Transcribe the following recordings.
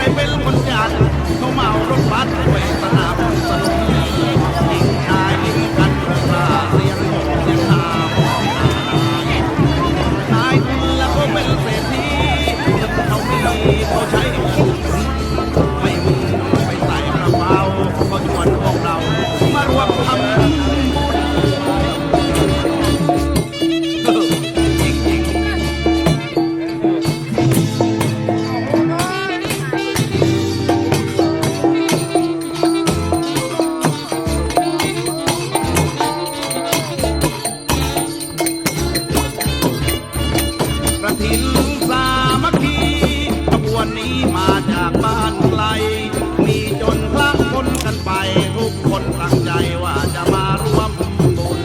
ไม่เป็นคนงาน มีจนพระคนกันไป ทุกคนตั้งใจว่าจะมาร่วมบุญ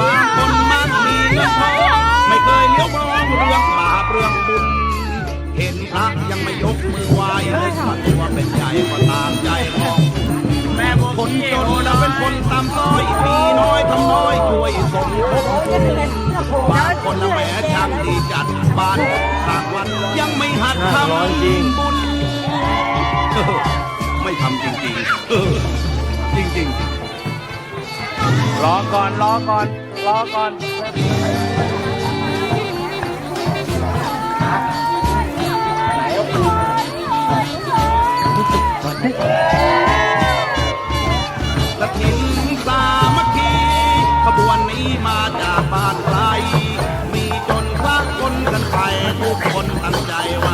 บางคนมักมีเงินทองไม่เคยเลี้ยวมองเรื่องบาปเรื่องบุญ เห็นพระยังไม่ยกมือไหว้เลยสัตว์ว่าเป็นใหญ่ก็ตามใจของแม่คนจน บ้านทางวันยังไม่หัดทำบุญเออไม่ทำจริงๆเออจริงๆรอก่อนรอก่อนรอก่อนกระถินสามัคคีขบวนนี้มาจากบ้านไกล คนตั้งใจว่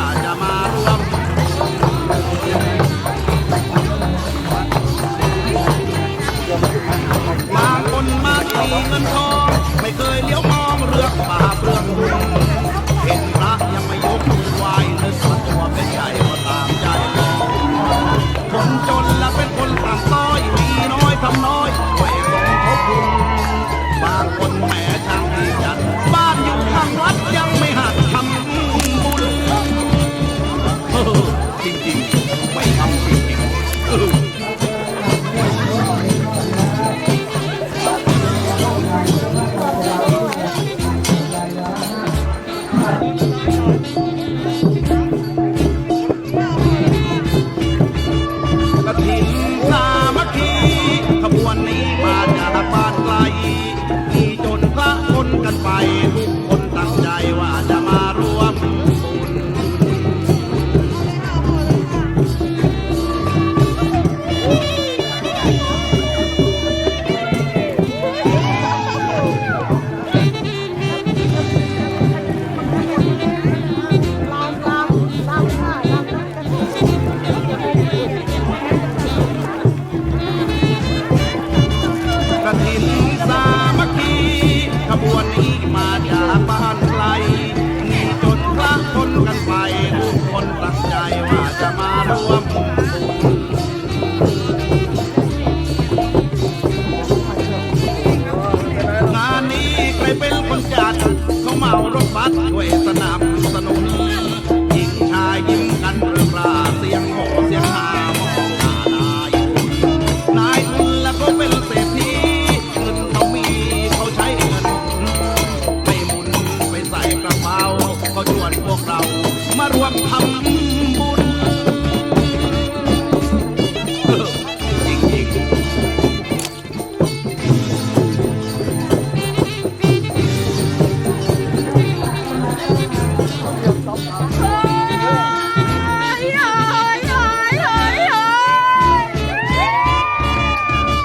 าจะมา ทำบุญเออจริง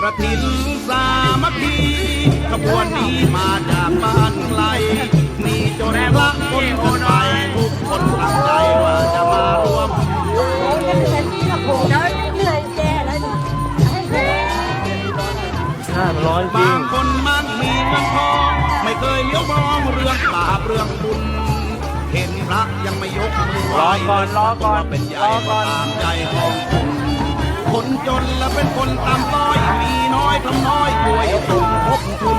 กระถินสามัคคีขบวนนี้มาจากบ้านไกล จนพระคนคนไปทุกคนตั้งใจว่าจะมาร่วมน่าร้อนจริบางงคนมั่งมีเงินทองไม่เคยเลี้ยวมองเรื่องบาปเรื่องบุญเห็นพระยังไม่ยกมือไหรอว้ก่อนรอก่อนเป็นใหรญ่อก่อน ตามใจของคุณคนจนและเป็นคนตามต้อยมี น้อยทำน้อยป่วยปุ่มพบทุน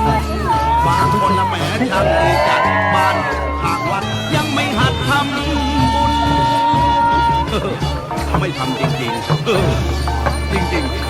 บางคนละแหมช่างดีจัดบ้านทางวัดยังไม่หัดทำบุญไม่ทำจริงๆจริงๆ